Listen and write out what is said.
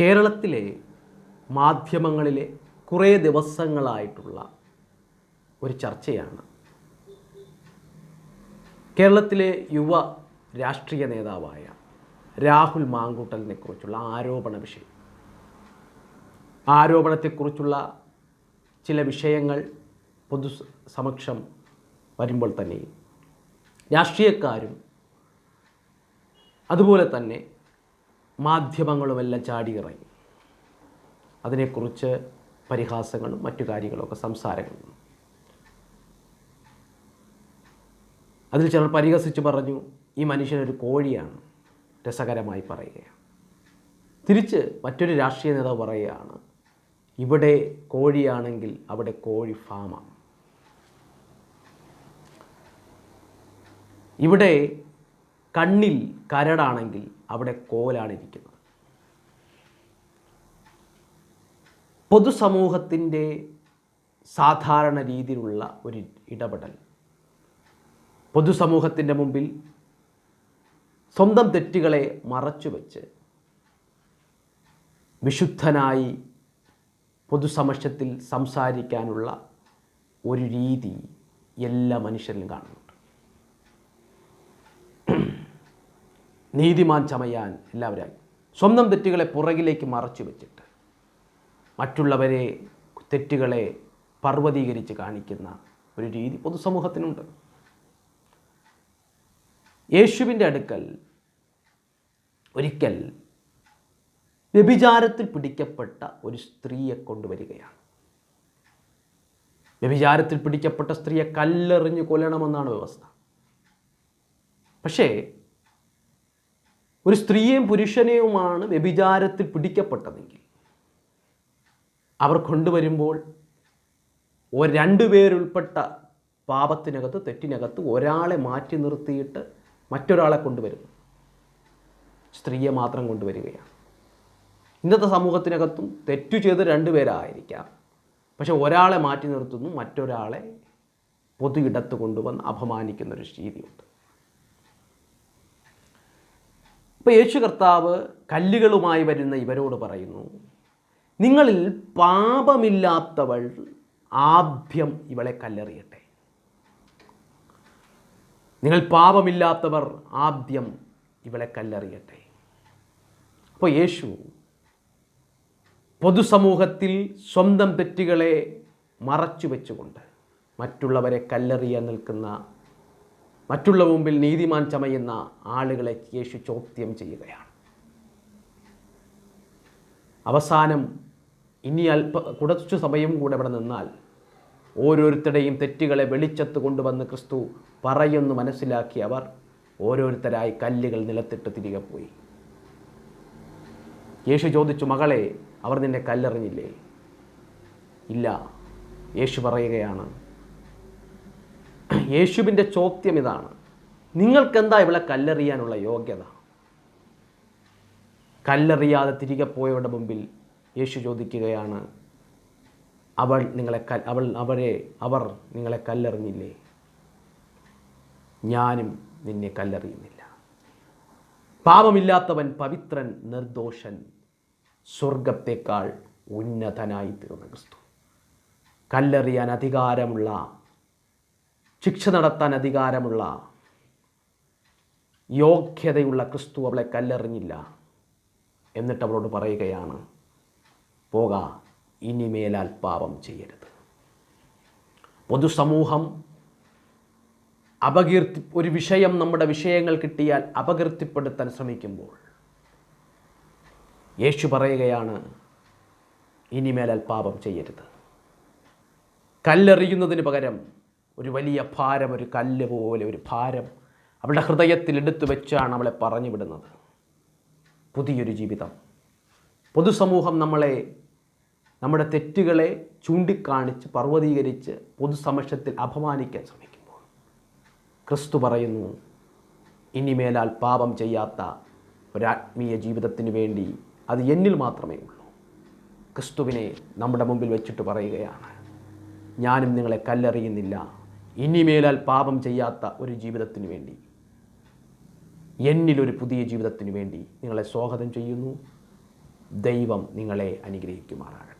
കേരളത്തിലെ മാധ്യമങ്ങളിലെ കുറേ ദിവസങ്ങളായിട്ടുള്ള ഒരു ചർച്ചയാണ്. കേരളത്തിലെ യുവ രാഷ്ട്രീയ നേതാവായ രാഹുൽ മാങ്കൂട്ടലിനെ കുറിച്ചുള്ള ആരോപണ വിഷയം. ആരോപണത്തെക്കുറിച്ചുള്ള ചില വിഷയങ്ങൾ പൊതു സമക്ഷം വരുമ്പോൾ തന്നെ രാഷ്ട്രീയക്കാരും അതുപോലെ തന്നെ മാധ്യമങ്ങളുമെല്ലാം ചാടിയിറങ്ങി. അതിനെക്കുറിച്ച് പരിഹാസങ്ങളും മറ്റു കാര്യങ്ങളൊക്കെ സംസാരങ്ങളും. അതിൽ ചിലർ പരിഹസിച്ച് പറഞ്ഞു ഈ മനുഷ്യനൊരു കോഴിയാണ് രസകരമായി പറയുകയാണ്. തിരിച്ച് മറ്റൊരു രാഷ്ട്രീയ നേതാവ് പറയുകയാണ് ഇവിടെ കോഴിയാണെങ്കിൽ അവിടെ കോഴി ഫാമാണ്. ഇവിടെ കണ്ണിൽ കരടാണെങ്കിൽ അവിടെ കോലാണ് ഇരിക്കുന്നത് പൊതുസമൂഹത്തിന്റെ സാധാരണ രീതിയിലുള്ള ഒരു ഇടപെടൽ. പൊതുസമൂഹത്തിന്റെ മുമ്പിൽ സ്വന്തം തെറ്റുകളെ മറച്ചുവെച്ച് വിശുദ്ധനായി പൊതുസമക്ഷത്തിൽ സംസാരിക്കാനുള്ള ഒരു രീതി എല്ലാ മനുഷ്യരിലും കാണുന്നുണ്ട് നീതിമാൻ ചമയാൻ എല്ലാവരായി. സ്വന്തം തെറ്റുകളെ പുറകിലേക്ക് മറച്ചു വെച്ചിട്ട് മറ്റുള്ളവരെ തെറ്റുകളെ പർവതീകരിച്ച് കാണിക്കുന്ന ഒരു രീതി പൊതുസമൂഹത്തിനുണ്ട്. യേശുവിന്റെ അടുക്കൽ ഒരിക്കൽ വ്യഭിചാരത്തിൽ പിടിക്കപ്പെട്ട ഒരു സ്ത്രീയെ കൊണ്ടുവരികയാണ്. വ്യഭിചാരത്തിൽ പിടിക്കപ്പെട്ട സ്ത്രീയെ കല്ലെറിഞ്ഞ് കൊല്ലണമെന്നാണ് വ്യവസ്ഥ. പക്ഷേ ഒരു സ്ത്രീയും പുരുഷനെയുമാണ് വ്യഭിചാരത്തിൽ പിടിക്കപ്പെട്ടതെങ്കിൽ അവർ കൊണ്ടുവരുമ്പോൾ രണ്ടു രണ്ടുപേരുൾപ്പെട്ട പാപത്തിനകത്ത് തെറ്റിനകത്ത് ഒരാളെ മാറ്റി നിർത്തിയിട്ട് മറ്റൊരാളെ കൊണ്ടുവരുന്നു സ്ത്രീയെ മാത്രം കൊണ്ടുവരികയാണ്. ഇന്നത്തെ സമൂഹത്തിനകത്തും തെറ്റു ചെയ്ത് രണ്ടുപേരായിരിക്കാം പക്ഷെ ഒരാളെ മാറ്റി നിർത്തുന്നു മറ്റൊരാളെ പൊതു ഇടത്ത് കൊണ്ടുവന്ന് അപമാനിക്കുന്നൊരു രീതിയുണ്ട് ഇപ്പോൾ യേശു കർത്താവ് കല്ലുകളുമായി വരുന്ന ഇവരോട് പറയുന്നു നിങ്ങളിൽ പാപമില്ലാത്തവൾ ആദ്യം ഇവളെ കല്ലെറിയട്ടെ. നിങ്ങൾ പാപമില്ലാത്തവർ ആദ്യം ഇവളെ കല്ലെറിയട്ടെ. അപ്പോൾ യേശു പൊതുസമൂഹത്തിൽ സ്വന്തം തെറ്റുകളെ മറച്ചു വെച്ചുകൊണ്ട് മറ്റുള്ളവരെ കല്ലെറിയാൻ നിൽക്കുന്ന മറ്റുള്ള മുമ്പിൽ നീതിമാൻ ചമയുന്ന ആളുകളെ യേശു ചോദ്യം ചെയ്യുകയാണ്. അവസാനം ഇനി അല്പ കുറച്ചു സമയം കൂടെ ഇവിടെ നിന്നാൽ ഓരോരുത്തരുടെയും തെറ്റുകളെ വെളിച്ചത്ത് കൊണ്ടുവന്ന് ക്രിസ്തു പറയുന്നു മനസ്സിലാക്കി അവർ ഓരോരുത്തരായി കല്ലുകൾ നിലത്തിട്ട് തിരികെ പോയി. യേശു ചോദിച്ചു മകളെ അവർ നിന്നെ കല്ലെറിഞ്ഞില്ലേ? ഇല്ല. യേശു പറയുകയാണ് യേശുവിന്റെ ചോദ്യം ഇതാണ്. നിങ്ങൾക്കെന്താ ഇവളെ കല്ലെറിയാനുള്ള യോഗ്യത? കല്ലെറിയാതെ തിരികെ പോയവരുടെ മുമ്പിൽ യേശു ചോദിക്കുകയാണ് അവൾ നിങ്ങളെ കൽ അവൾ അവരെ അവർ നിങ്ങളെ കല്ലെറിഞ്ഞില്ലേ? ഞാനും നിന്നെ കല്ലെറിയുന്നില്ല. പാപമില്ലാത്തവൻ പവിത്രൻ നിർദോഷൻ സ്വർഗത്തേക്കാൾ ഉന്നതനായി തീർന്ന ക്രിസ്തു. കല്ലെറിയാൻ അധികാരമുള്ള ശിക്ഷ നടത്താൻ അധികാരമുള്ള യോഗ്യതയുള്ള ക്രിസ്തു അവളെ കല്ലെറിഞ്ഞില്ല. എന്നിട്ട് അവളോട് പറയുകയാണ് പോക ഇനിമേലാൽ പാപം ചെയ്യരുത്. പൊതുസമൂഹം അപകീർത്തി ഒരു വിഷയം നമ്മുടെ വിഷയങ്ങൾ കിട്ടിയാൽ അപകീർത്തിപ്പെടുത്താൻ ശ്രമിക്കുമ്പോൾ യേശു പറയുകയാണ് ഇനിമേലാൽ പാപം ചെയ്യരുത്. കല്ലെറിയുന്നതിന് പകരം ഒരു വലിയ ഭാരം ഒരു കല്ല് പോലെ ഒരു ഭാരം അവളുടെ ഹൃദയത്തിൽ എടുത്തു വെച്ചാണ് അവളെ പറഞ്ഞു വിടുന്നത്. പുതിയൊരു ജീവിതം. പൊതുസമൂഹം നമ്മളെ നമ്മുടെ തെറ്റുകളെ ചൂണ്ടിക്കാണിച്ച് പർവതീകരിച്ച് പൊതുസമക്ഷത്തിൽ അപമാനിക്കാൻ ശ്രമിക്കുമ്പോൾ ക്രിസ്തു പറയുന്നു ഇനിമേലാൽ പാപം ചെയ്യാത്ത ഒരാത്മീയ ജീവിതത്തിന് വേണ്ടി അത് എന്നിൽ മാത്രമേ ഉള്ളൂ. ക്രിസ്തുവിനെ നമ്മുടെ മുമ്പിൽ വെച്ചിട്ട് പറയുകയാണ് ഞാനും നിങ്ങളെ കല്ലെറിയുന്നില്ല. ഇനിമേലാൽ പാപം ചെയ്യാത്ത ഒരു ജീവിതത്തിന് വേണ്ടി. എന്നിലൊരു പുതിയ ജീവിതത്തിന് വേണ്ടി നിങ്ങളെ സ്വാഗതം ചെയ്യുന്നു. ദൈവം നിങ്ങളെ അനുഗ്രഹിക്കുമാറാകട്ടെ.